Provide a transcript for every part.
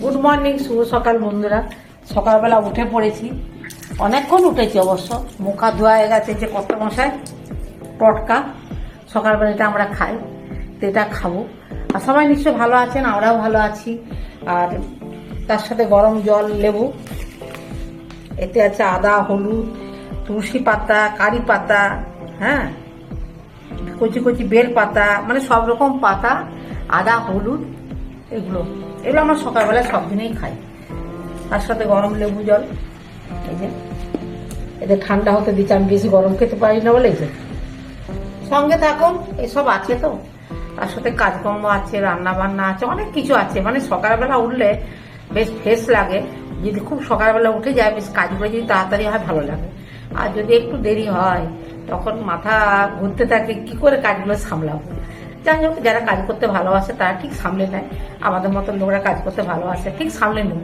Good morning শুভ সকাল বন্ধুরা। সকালবেলা উঠে পড়েছি। অনেকক্ষণ উঠেছি অবশ্য। মুখা ধোয়া হয়ে গেছে যে কত মশাই টটকা। সকালবেলা এটা আমরা খাই, তো এটা খাব। আর সবাই নিশ্চয় ভালো আছেন, আমরাও ভালো আছি। আর তার সাথে গরম জল, লেবু। এতে আছে আদা, হলুদ, তুলসী পাতা, কারি পাতা হ্যাঁ? কচি কচি বেল পাতা মানে সব রকম পাতা, আদা, হলুদ, এগুলো। এগুলো আমরা সকালবেলা সব দিনেই খাই। তার সাথে গরম লেবু জল, এই যে। এতে ঠান্ডা হতে দিচ্ছি আমি বেশি গরম খেতে পারি না বলে যে। সঙ্গে থাকুন, এসব আছে তো। তার সাথে কাজকর্ম আছে রান্না বান্না আছে, অনেক কিছু আছে। মানে সকালবেলা উঠলে বেশ ফ্রেশ লাগে। যদি খুব সকালবেলা উঠে যায়, বেশ কাজগুলো যদি তাড়াতাড়ি হয়, ভালো লাগে। আর যদি একটু দেরি হয়, তখন মাথা ঘুরতে থাকে, কি করে কাজগুলো সামলাবো? যাই হোক যারা কাজ করতে ভালোবাসে তারা ঠিক সামলে নেয়। আমাদের মতন লোকরা কাজ করতে ভালোবাসে, ঠিক সামলে নেব।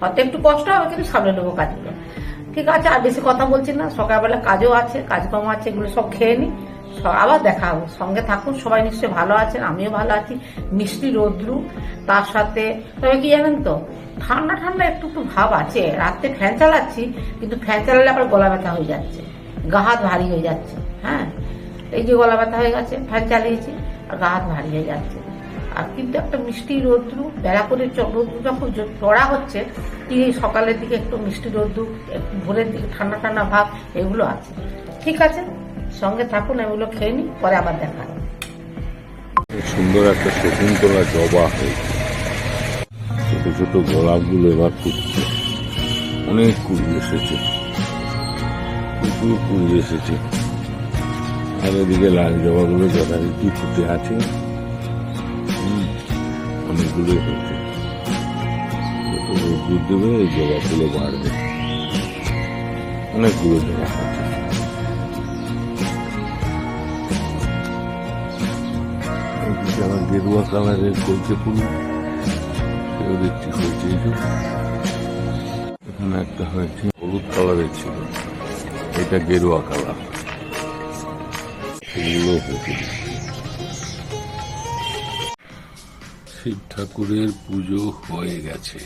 হয়তো একটু কষ্ট হবে, কিন্তু সামলে নেব কাজগুলো। ঠিক আছে, আর বেশি কথা বলছি না, সকালবেলা কাজও আছে, কাজকর্ম আছে, এগুলো সব খেয়ে নি। আবার দেখা হবে। সঙ্গে থাকুন, সবাই নিশ্চয়ই ভালো আছেন, আমিও ভালো আছি। মিষ্টি রোদ্রু, তার সাথে, তবে কি জানেন তো, ঠান্ডা ঠান্ডা একটু একটু ভাব আছে। রাত্রে ফ্যান চালাচ্ছি, কিন্তু ফ্যান চালালে আবার গলা ব্যথা হয়ে যাচ্ছে। গা হাত ভারী হয়ে যাচ্ছে হ্যাঁ? এই যে গলা ব্যথা হয়ে গেছে, ফ্যান চালিয়েছি। হাত ভারী যাচ্ছে। আর কিন্তু একটা মিষ্টি রোদ্রু বেলা করে রোদ্রু যখন চড়া হচ্ছে তিনি সকালের দিকে একটু মিষ্টি রোদ্রু একটু ভোরের দিকে ঠান্ডা ঠান্ডা ভাব, এগুলো আছে। ঠিক আছে, সঙ্গে থাকুন এগুলো খেয়ে নিই, পরে আবার দেখা সুন্দর একটা শকুন্তলা জবা হয়েছে। ছোট এবার অনেক কুড়ি এসেছে। প্রচুর কুড়ি এসেছে। আর এদিকে লাল জবাগুলো যথারীতি ফুটে আছে? অনেকগুলো যত রোদ্দুর দেবে, এই জবাগুলো বাড়বে। অনেকগুলো জবা আছে আবার গেরুয়া কালারের কলকে ফুল। সেও দেখছি হয়েছে এখানে একটা হয়েছে হলুদ কালারের ছিল। এটা গেরুয়া কালার। শিব ঠাকুরের পুজো হয়ে গেছে।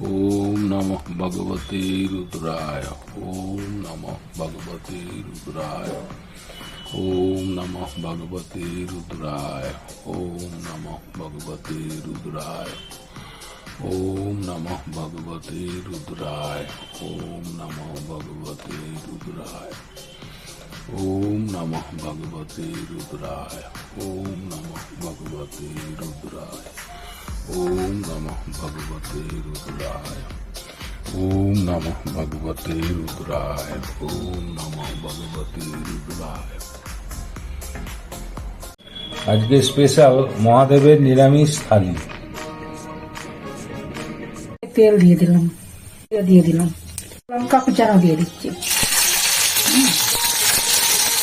ওম নমঃ ভগবতে রুদ্রায়, ওম নমঃ ভগবতে রুদ্রায়, ওম নমঃ ভগবতে রুদ্রায়, ওম নমঃ ভগবতে রুদ্রায়, ওম নমঃ ভগবতে রুদ্রায়, ওম নমঃ ভগবতে রুদ্রায়। ওম নমঃ ভগবতে রুদ্রায়, ওম নমঃ ভগবতে রুদ্রায়, ওম নমঃ ভগবতে রুদ্রায়, ওম নমঃ ভগবতে রুদ্রায়, ওম নমঃ ভগবতে রুদ্রায় আজকে স্পেশাল মহাদেবের নিরামিষ থালি তেল দিয়ে দিলাম দিয়ে দিলাম, লঙ্কা কুচানো দিয়ে দিচ্ছি।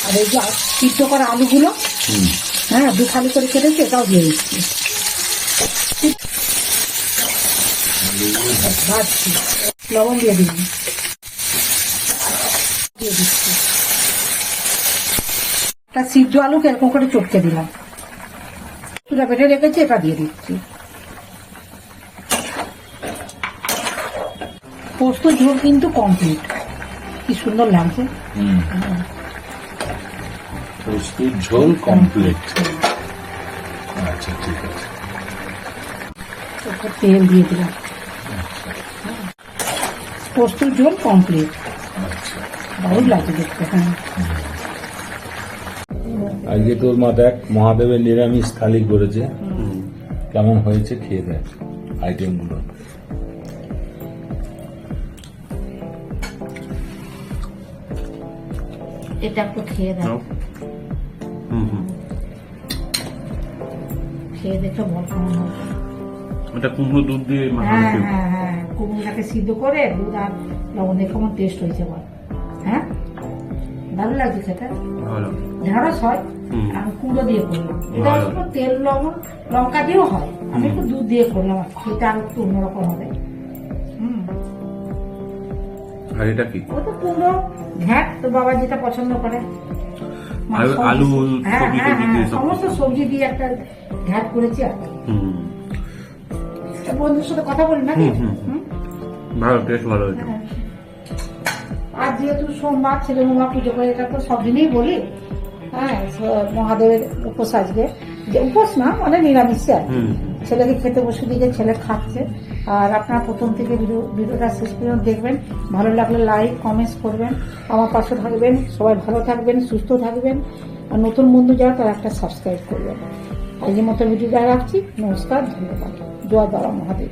আর এই যে সিদ্ধ করা আলুগুলো হ্যাঁ দু খালি করে কেটেছি এটাও দিয়ে দিচ্ছি। ভাজছি। লবণ দিয়ে দিলাম। দিয়ে দিচ্ছি। একটা সিদ্ধ আলুকে এরকম করে চটকে দিলাম। চুলা বেটে রেখেছি এটা দিয়ে দিচ্ছি। পোস্ত ঝোল কিন্তু কমপ্লিট কি সুন্দর লাগছে। প্রস্তুত ঝোল কমপ্লিট আচ্ছা ঠিক আছে। তেল দিয়ে দিলাম। পোস্ত ঝোল কমপ্লিট আচ্ছা। দারুণ লাগছে দেখতে হ্যাঁ। আজকে তোর মা দেখ মহাদেবের নিরামিষ থালি করেছে। কেমন হয়েছে খেয়ে দেখ আইটেমগুলো এটা একটু খেয়ে দাও খেয়ে দেখো বল কেমন হয়েছে। এটা কুমড়ো দুধ দিয়ে মাখানো হ্যাঁ হ্যাঁ হ্যাঁ। কুমড়োটাকে সিদ্ধ করে দুধ আর লবণ দিয়ে কেমন টেস্ট হয়েছে বল হ্যাঁ? দারুণ লাগছে ভালো। ঢেঁড়স হয়। আমি কুমড়ো দিয়ে করলাম। এটা ভালো। একটু তেল লবণ লঙ্কা দিয়েও হয়। আমি একটু দুধ দিয়ে করলাম সেটা আর একটু অন্যরকম হবে। হুম। আর এটা কি? ও তো কুমড়ো ঘ্যাট তো বাবা যেটা পছন্দ করে। আলু- সবজি- হ্যাঁ হ্যাঁ হ্যাঁ সমস্ত সবজি দিয়ে একটা ঘ্যাট করেছি আর বন্ধুর সাথে কথা বলি নাকি? ভালো টেস্ট ভালো হয়েছে। হ্যাঁ। আর যেহেতু সোমবার ছেলে মোমা পুজো করে এটা তো সব দিনেই বলি। হ্যাঁ মহাদেবের উপোস আজকে। যে উপোস না মানে নিরামিষ আর। ছেলেকে খেতে বসে দিকে ছেলে খাচ্ছে আর আপনারা প্রথম থেকে ভিডিও, ভিডিওটা শেষ পর্যন্ত দেখবেন। ভালো লাগলে লাইক কমেন্টস করবেন। আমার পাশে থাকবেন। সবাই ভালো থাকবেন, সুস্থ থাকবেন। আর নতুন বন্ধু যারা, তারা একটা সাবস্ক্রাইব করবেন। আজকের মতো ভিডিওটা রাখছি। নমস্কার, ধন্যবাদ। দোয়া দ্বারা মহাদেব।